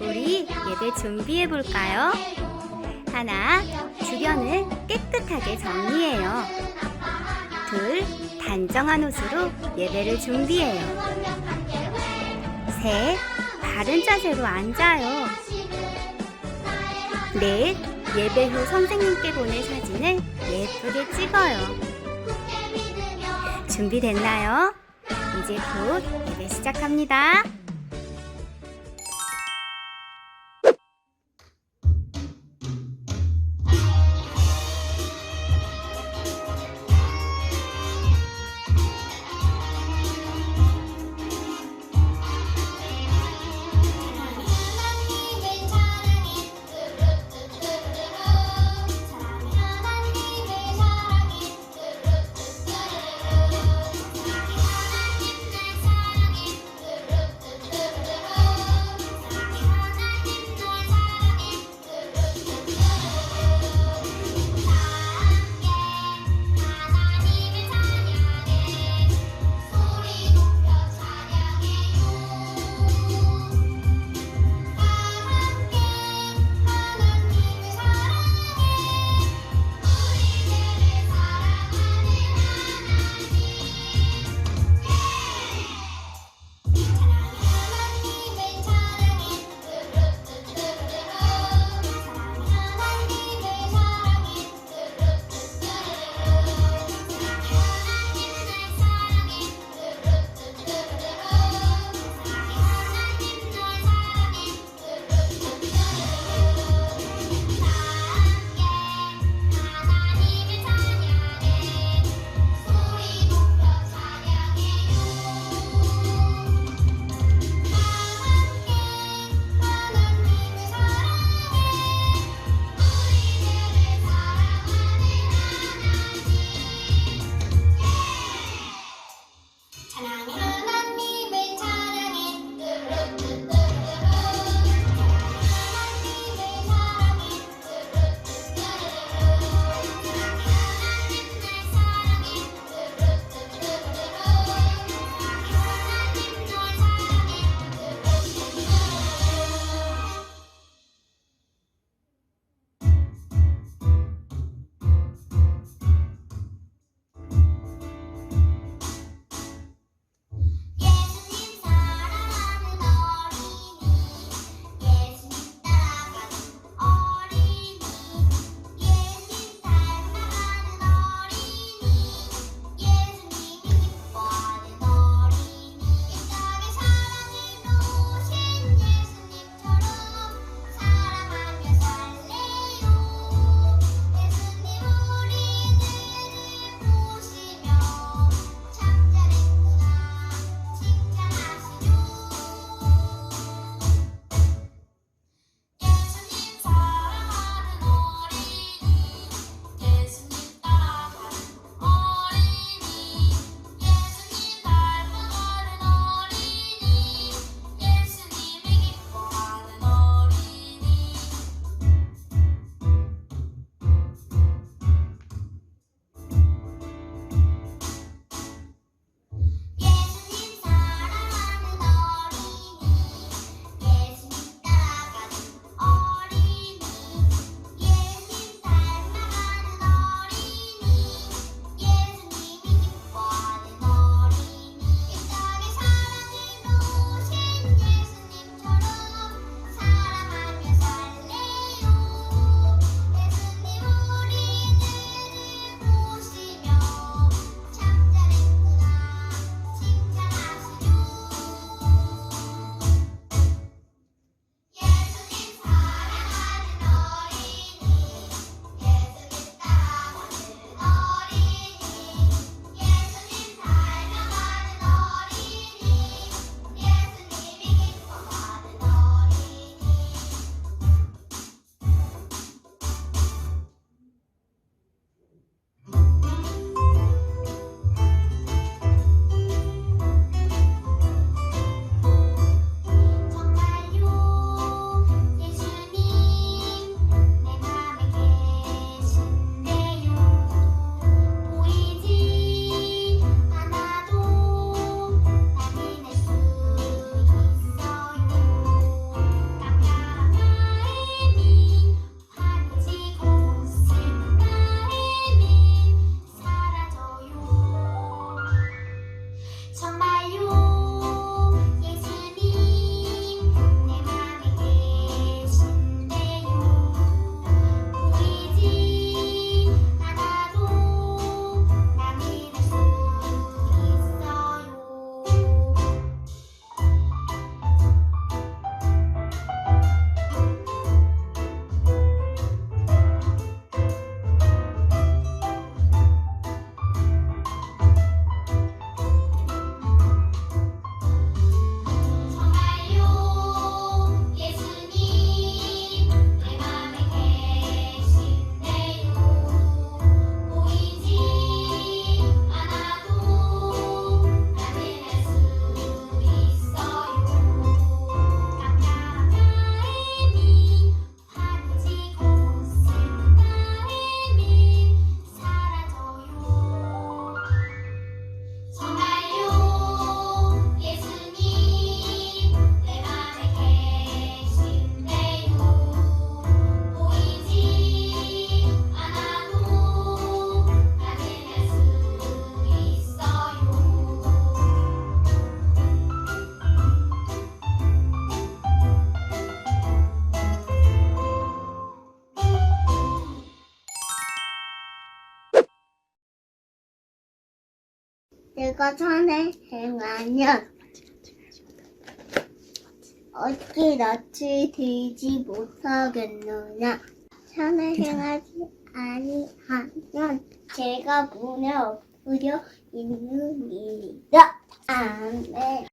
우리 얘들 준비해 볼까요? 하나, 주변을 깨끗하게 정리해요. 둘, 단정한 옷으로 예배를 준비해요. 셋, 바른 자세로 앉아요. 넷, 예배 후 선생님께 보낼 사진을 예쁘게 찍어요. 준비됐나요? 이제 곧 예배 시작합니다. 내가 산에 행하면 어찌 낯을 들지 못하겠느냐 산에 행하지 아니하면 제가 문에 엎드려 있는 일이다 아멘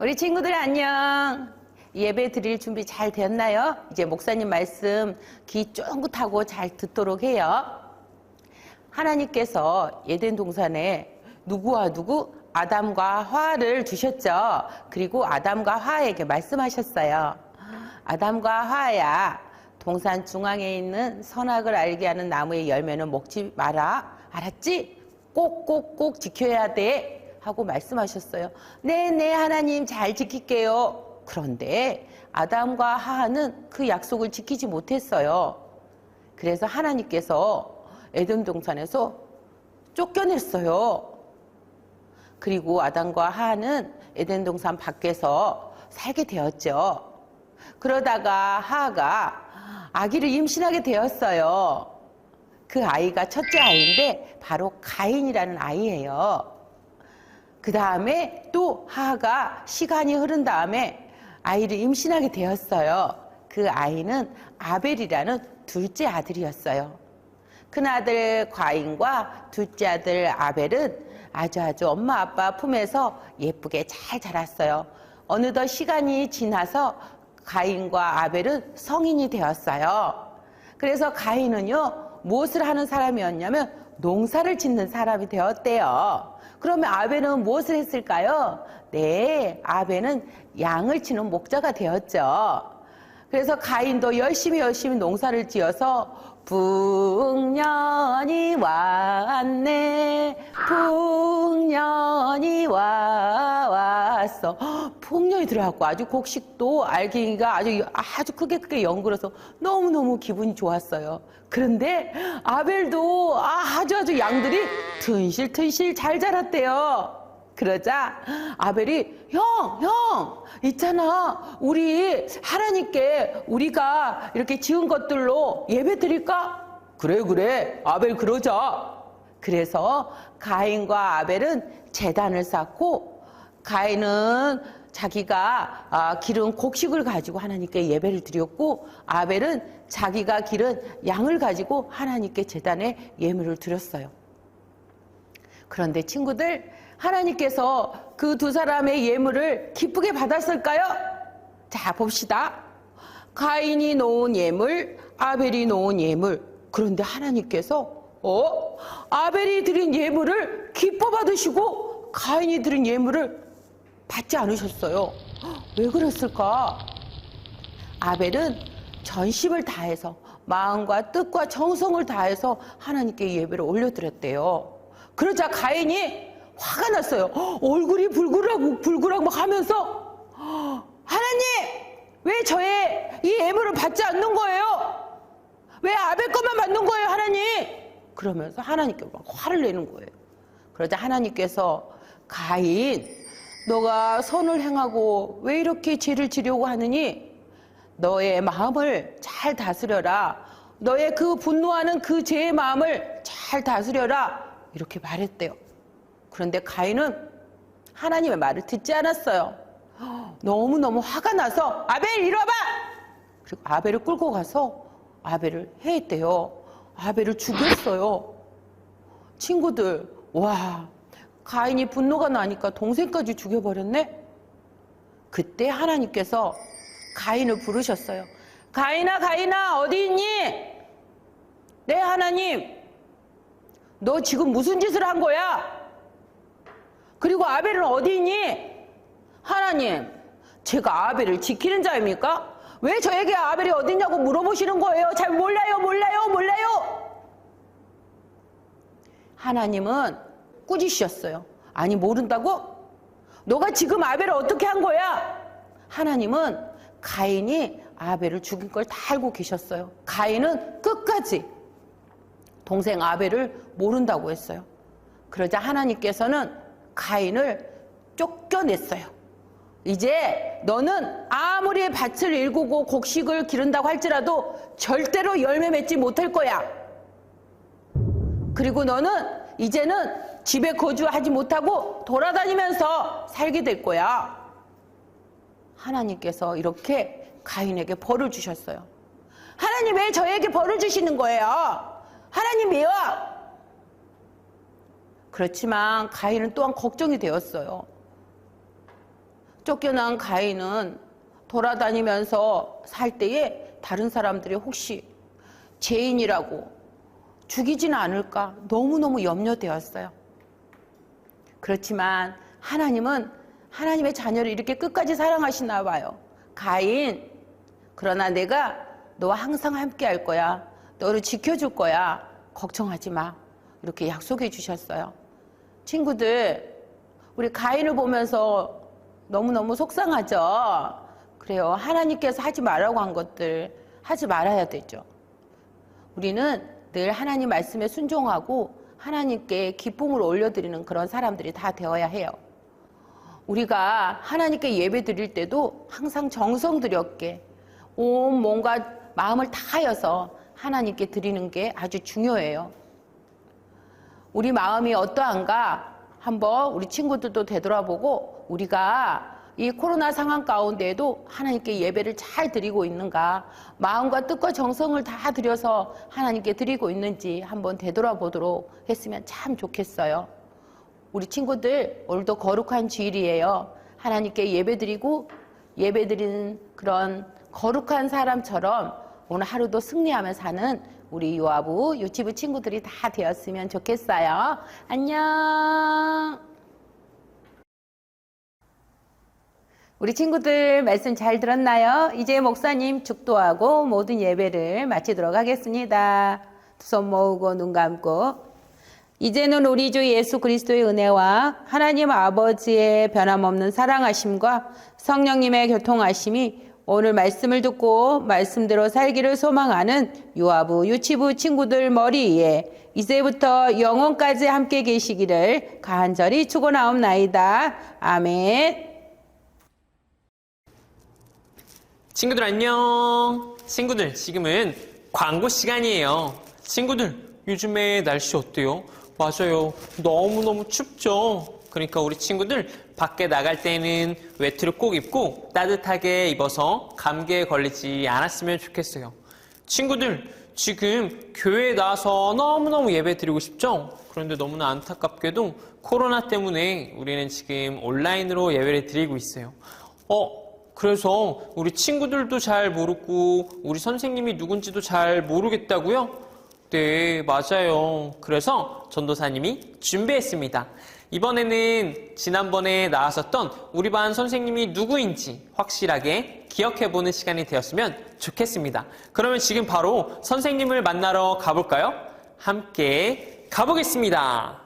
우리 친구들 안녕. 예배 드릴 준비 잘 되었나요? 이제 목사님 말씀 귀 쫑긋하고 잘 듣도록 해요. 하나님께서 예덴 동산에 누구와 누구? 아담과 화를 두셨죠. 그리고 아담과 화에게 말씀하셨어요. 아담과 화야, 동산 중앙에 있는 선악을 알게 하는 나무의 열매는 먹지 마라. 알았지? 꼭꼭꼭 지켜야 돼. 하고 말씀하셨어요. 네네, 하나님 잘 지킬게요. 그런데 아담과 하하는 그 약속을 지키지 못했어요. 그래서 하나님께서 에덴 동산에서 쫓겨냈어요. 그리고 아담과 하하는 에덴 동산 밖에서 살게 되었죠. 그러다가 하하가 아기를 임신하게 되었어요. 그 아이가 첫째 아이인데 바로 가인이라는 아이예요. 그 다음에 또 하하가 시간이 흐른 다음에 아이를 임신하게 되었어요. 그 아이는 아벨이라는 둘째 아들이었어요. 큰아들 과인과 둘째 아들 아벨은 아주 아주 엄마 아빠 품에서 예쁘게 잘 자랐어요. 어느덧 시간이 지나서 가인과 아벨은 성인이 되었어요. 그래서 가인은요, 무엇을 하는 사람이었냐면 농사를 짓는 사람이 되었대요. 그러면 아벨은 무엇을 했을까요? 네, 아벨은 양을 치는 목자가 되었죠. 그래서 가인도 열심히 열심히 농사를 지어서 풍년이 왔네. 풍년이 와 왔어. 헉, 풍년이 들어왔고 아주 곡식도 알갱이가 아주 아주 크게 크게 연글어서 너무너무 기분이 좋았어요. 그런데 아벨도 아주 아주 양들이 튼실튼실 잘 자랐대요 그러자 아벨이 형, 형, 있잖아. 우리 하나님께 우리가 이렇게 지은 것들로 예배 드릴까? 그래, 그래. 아벨 그러자. 그래서 가인과 아벨은 재단을 쌓고 가인은 자기가 아, 기른 곡식을 가지고 하나님께 예배를 드렸고 아벨은 자기가 기른 양을 가지고 하나님께 재단에 예물을 드렸어요. 그런데 친구들, 하나님께서 그 두 사람의 예물을 기쁘게 받았을까요? 자, 봅시다. 가인이 놓은 예물, 아벨이 놓은 예물. 그런데 하나님께서, 어? 아벨이 드린 예물을 기뻐 받으시고, 가인이 드린 예물을 받지 않으셨어요. 왜 그랬을까? 아벨은 전심을 다해서 마음과 뜻과 정성을 다해서 하나님께 예배를 올려드렸대요. 그러자 가인이 화가 났어요. 얼굴이 불그라고 불그라고 막 하면서 하나님 왜 저의 이 예물을 받지 않는 거예요? 왜 아벨 것만 받는 거예요, 하나님? 그러면서 하나님께 막 화를 내는 거예요. 그러자 하나님께서 가인, 너가 선을 행하고 왜 이렇게 죄를 지려고 하느니? 너의 마음을 잘 다스려라. 너의 그 분노하는 그 죄의 마음을 잘 다스려라. 이렇게 말했대요. 그런데 가인은 하나님의 말을 듣지 않았어요. 너무너무 화가 나서 아벨 이리 와봐! 그리고 아벨을 끌고 가서 아벨을 해했대요. 아벨을 죽였어요. 친구들, 와, 가인이 분노가 나니까 동생까지 죽여버렸네? 그때 하나님께서 가인을 부르셨어요. 가인아, 가인아, 어디 있니? 네, 하나님. 너 지금 무슨 짓을 한 거야? 그리고 아벨은 어디 있니? 하나님, 제가 아벨을 지키는 자입니까? 왜 저에게 아벨이 어디냐고 물어보시는 거예요? 잘 몰라요, 몰라요, 몰라요. 하나님은 꾸짖으셨어요. 아니, 모른다고? 너가 지금 아벨을 어떻게 한 거야? 하나님은 가인이 아벨을 죽인 걸 다 알고 계셨어요. 가인은 끝까지 동생 아벨을 모른다고 했어요. 그러자 하나님께서는 가인을 쫓겨냈어요. 이제 너는 아무리 밭을 일구고 곡식을 기른다고 할지라도 절대로 열매 맺지 못할 거야. 그리고 너는 이제는 집에 거주하지 못하고 돌아다니면서 살게 될 거야. 하나님께서 이렇게 가인에게 벌을 주셨어요. 하나님 왜 저에게 벌을 주시는 거예요? 하나님 왜요? 그렇지만 가인은 또한 걱정이 되었어요. 쫓겨난 가인은 돌아다니면서 살 때에 다른 사람들이 혹시 죄인이라고 죽이지는 않을까 너무너무 염려되었어요. 그렇지만 하나님은 하나님의 자녀를 이렇게 끝까지 사랑하시나 봐요. 가인, 그러나 내가 너와 항상 함께 할 거야. 너를 지켜줄 거야. 걱정하지 마. 이렇게 약속해 주셨어요. 친구들, 우리 가인을 보면서 너무너무 속상하죠? 그래요. 하나님께서 하지 말라고 한 것들 하지 말아야 되죠. 우리는 늘 하나님 말씀에 순종하고 하나님께 기쁨을 올려드리는 그런 사람들이 다 되어야 해요. 우리가 하나님께 예배 드릴 때도 항상 정성 들였게 온 몸과 마음을 다하여서 하나님께 드리는 게 아주 중요해요. 우리 마음이 어떠한가 한번 우리 친구들도 되돌아보고 우리가 이 코로나 상황 가운데에도 하나님께 예배를 잘 드리고 있는가 마음과 뜻과 정성을 다 들여서 하나님께 드리고 있는지 한번 되돌아보도록 했으면 참 좋겠어요. 우리 친구들 오늘도 거룩한 주일이에요. 하나님께 예배 드리고 예배 드리는 그런 거룩한 사람처럼 오늘 하루도 승리하며 사는 우리 요아부 유치부 친구들이 다 되었으면 좋겠어요. 안녕. 우리 친구들 말씀 잘 들었나요? 이제 목사님 축도하고 모든 예배를 마치도록 하겠습니다. 두 손 모으고 눈 감고 이제는 우리 주 예수 그리스도의 은혜와 하나님 아버지의 변함없는 사랑하심과 성령님의 교통하심이 오늘 말씀을 듣고 말씀대로 살기를 소망하는 유아부 유치부 친구들 머리 위에 이제부터 영원까지 함께 계시기를 간절히 축원하옵나이다. 아멘. 친구들 안녕. 친구들 지금은 광고 시간이에요. 친구들 요즘에 날씨 어때요? 맞아요. 너무너무 춥죠? 그러니까 우리 친구들 밖에 나갈 때는 외투를 꼭 입고 따뜻하게 입어서 감기에 걸리지 않았으면 좋겠어요. 친구들 지금 교회에 나와서 너무너무 예배 드리고 싶죠? 그런데 너무나 안타깝게도 코로나 때문에 우리는 지금 온라인으로 예배를 드리고 있어요. 어, 그래서 우리 친구들도 잘 모르고 우리 선생님이 누군지도 잘 모르겠다고요? 네, 맞아요. 그래서 전도사님이 준비했습니다. 이번에는 지난번에 나왔었던 우리 반 선생님이 누구인지 확실하게 기억해보는 시간이 되었으면 좋겠습니다. 그러면 지금 바로 선생님을 만나러 가볼까요? 함께 가보겠습니다.